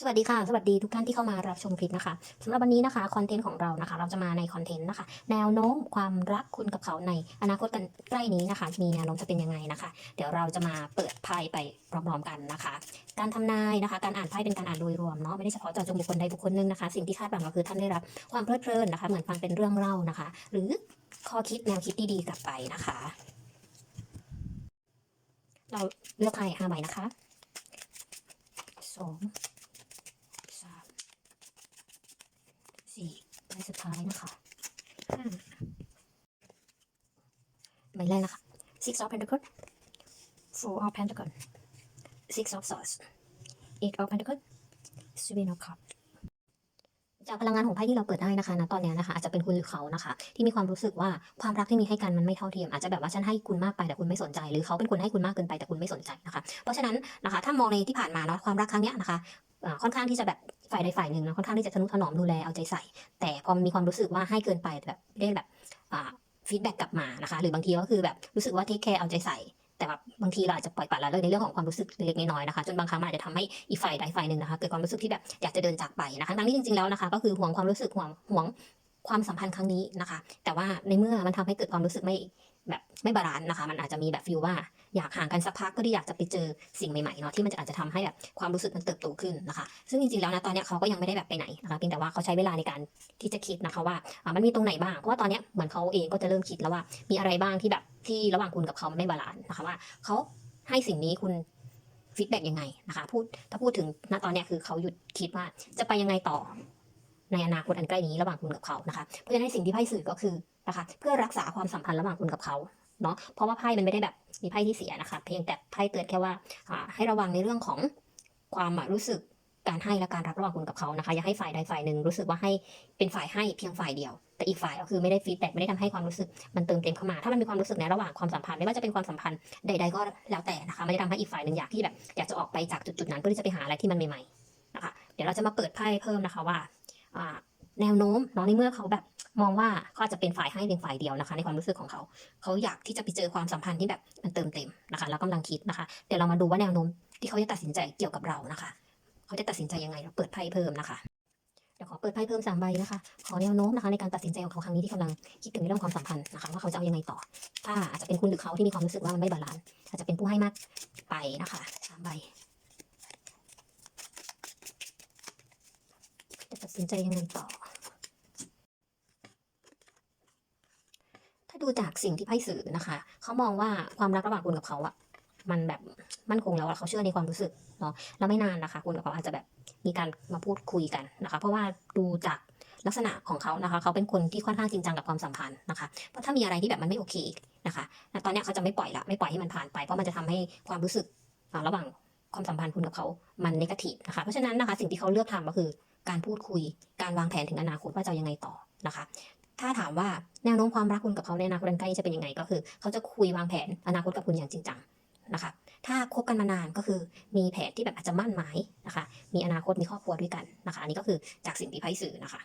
สวัสดีค่ะ สวัสดีทุกท่านที่เข้ามารับชมคลิปนะคะสำหรับวันนี้นะคะคอนเทนต์ของเรานะคะ เราจะมาในคอนเทนต์นะคะ แนวโน้มความรักคุณกับเขาในอนาคตกันใกล้นี้นะคะ มีแนวโน้มจะเป็นยังไงนะคะ เดี๋ยวเราจะมาเปิดไพ่ไปพร้อมๆกันนะคะ การทำนายนะคะ การอ่านไพ่เป็นการอ่านโดยรวมเนาะไม่ได้เฉพาะเจาะจงบุคคลใดบุคคลหนึ่งนะคะ สิ่งที่คาดหวังก็คือท่านได้รับความเพลิดเพลินนะคะ เหมือนฟังเป็นเรื่องเล่านะคะ หรือข้อคิดแนวคิดดีๆกลับไปนะคะ เราเลือกไพ่ห้าใบนะคะสอง สามสี่ใบสุด ท้ายนะคะห้าใบแรกนะคะ six of pentacles four of pentacles six of swords eight of pentacles seven of cups จากพลังงานของไพ่ที่เราเปิดได้นะคะณตอนนี้นะคะอาจจะเป็นคุณหรือเขานะคะ ที่มีความรู้สึกว่าความรักที่มีให้กันมันไม่เท่าเทียม อาจจะแบบว่าฉันให้คุณมากไปแต่คุณไม่สนใจ หรือเขาเป็นคนให้คุณมากเกินไปแต่คุณไม่สนใจนะคะ เพราะฉะนั้นนะคะถ้ามองในที่ผ่านมาเนาะความรักครั้งนี้นะคะค่อนข้างที่จะแบบ ฝ่ายใดฝ่ายหนึ่งนะค่อนข้างที่จะทนุถนอมดูแลเอาใจใส่ แต่พอมีความรู้สึกว่าให้เกินไปแบบได้แบบฟีดแบ็กกลับมานะคะหรือบางทีก็คือแบบรู้สึกว่าเทคแคร์เอาใจใส่แต่แบบบางทีเราอาจจะปล่อยปละละเลยในเรื่องของความรู้สึกเล็กๆน้อยๆนะคะจนบางครั้งมันอาจจะทำให้อีกฝ่ายใดฝ่ายหนึ่งนะคะเกิดความรู้สึกที่แบบอยากจะเดินจากไปนะคะทั้งที่จริงๆแล้วนะคะ ก็คือห่วงความรู้สึกห่วงห่วงความสัมพันธ์ครั้งนี้นะคะ แต่ว่าในเมื่อมันทำให้เกิดความรู้สึกไม่แบบไม่บาลานซ์นะคะ มันอาจจะมีแบบฟีลว่า อยากห่างกันสักพักก็ที่อยากจะไปเจอสิ่งใหม่ๆเนาะที่มันจะอาจจะทำให้แบบความรู้สึกมันเติบโตขึ้นนะคะ ซึ่งจริงๆแล้วนะตอนเนี้ยเขาก็ยังไม่ได้แบบไปไหนนะคะเพียงแต่ว่าเขาใช้เวลาในการที่จะคิดนะคะว่าอ่ามันมีตรงไหนบ้างเพราะว่าตอนเนี้ยเหมือนเขาเองก็จะเริ่มคิดแล้วว่ามีอะไรบ้างที่แบบที่ระหว่างคุณกับเขามันไม่บาลานซ์นะคะว่าเขาให้สิ่งนี้คุณฟีดแบ็กยังไงนะคะพูดถ้าพูดถึงณตอนเนี้ยคือเขาหยุดคิดว่าจะไปยังไงต่อในอนาคตอันใกล้นี้ระหว่างคุณกับเขานะคะ เพราะฉะนั้นสิ่งที่ไพ่สื่อก็คือนะคะเพื่อรักษาความสัมพันธ์ระหว่างคุณกับเขา เนาะเพราะว่าไพ่มันไม่ได้แบบมีไพ่ที่เสียนะคะเพียงแต่ไพ่เตือนแค่ว่าให้ระวังในเรื่องของความรู้สึกการให้และการรับระหว่างคุณกับเขานะคะอย่าให้ฝ่ายใดฝ่ายหนึ่งรู้สึกว่าให้เป็นฝ่ายให้เพียงฝ่ายเดียว แต่อีกฝ่ายก็คือไม่ได้ฟีดแบ็กไม่ได้ทำให้ความรู้สึกมันเติมเต็มเข้ามา ถ้ามันมีความรู้สึกในระหว่างความสัมพันธ์ไม่ว่าจะเป็นความสัมพันธ์ใด ๆ ก็แล้วแต่นะคะไม่ได้ทำให้อีกฝ่ายหนึ่งอยากที่แบบอยากจะออกไปจากจุดๆนั้นเพื่อที่จะไปหาอะไรที่มันใหม่ๆนะคะเดี๋ยวเราจะมาเปิดไพ่เพิ่มนะคะว่า แนวโน้มเนาะในเมื่อเขาแบบมองว่าเขาอาจจะเป็นฝ่ายให้เพียงฝ่ายเดียวนะคะ ในความรู้สึกของเขา เขาอยากที่จะไปเจอความสัมพันธ์ที่แบบมันเติมเต็มนะคะ แล้วกำลังคิดนะคะ เดี๋ยวเรามาดูว่าแนวโน้มที่เขาจะตัดสินใจเกี่ยวกับเรานะคะ เขาจะตัดสินใจยังไงเราเปิดไพ่เพิ่มนะคะเดี๋ยวขอเปิดไพ่เพิ่มสามใบนะคะ ขอแนวโน้มนะคะในการตัดสินใจของเขาครั้งนี้ที่กำลังคิดถึงในเรื่องความสัมพันธ์นะคะว่าเขาจะเอายังไงต่อ ถ้าอาจจะเป็นคุณหรือเขาที่มีความรู้สึกว่ามันไม่บาลานซ์อาจจะเป็นผู้ให้มากไปนะคะสามใบจะตัดสินใจยังไงต่อ ถ้าดู จากสิ่งที่ไพ่สื่อนะคะ เขามองว่าความรักระหว่างคุณกับเขาอะมันแบบมั่นคงแล้วเขาเชื่อในความรู้สึกเนาะแล้วไม่นานนะคะ คุณกับเขาอาจจะแบบมีการมาพูดคุยกันนะคะ เพราะว่าดูจากลักษณะของเขานะคะ เขาเป็นคนที่ค่อนข้างจริงจังกับความสัมพันธ์นะคะ เพราะถ้ามีอะไรที่แบบมันไม่โอเคนะคะตอนเนี้ยเขาจะไม่ปล่อยละไม่ปล่อยให้มันผ่านไป เพราะมันจะทำให้ความรู้สึกระหว่างความสัมพันธ์คุณกับเขา มันนกาทีฟนะคะ เพราะฉะนั้นนะคะสิ่งที่เขาเลือกทำก็คือการพูดคุย การวางแผนถึงอนาคตว่าจะยังไงต่อนะคะ ถ้าถามว่าแนวโน้มความรักคุณกับเขาในอนาคตอันใกล้จะเป็นยังไง ก็คือ เขาจะคุยวางแผนอนาคตกับคุณอย่างจริงจังนะคะถ้าคบกันมานานก็คือมีแผนที่แบบอาจจะมั่นหมายนะคะ มีอนาคตมีครอบครัวด้วยกันนะคะ อันนี้ก็คือจากสิ่งที่ไพ่สื่อนะคะ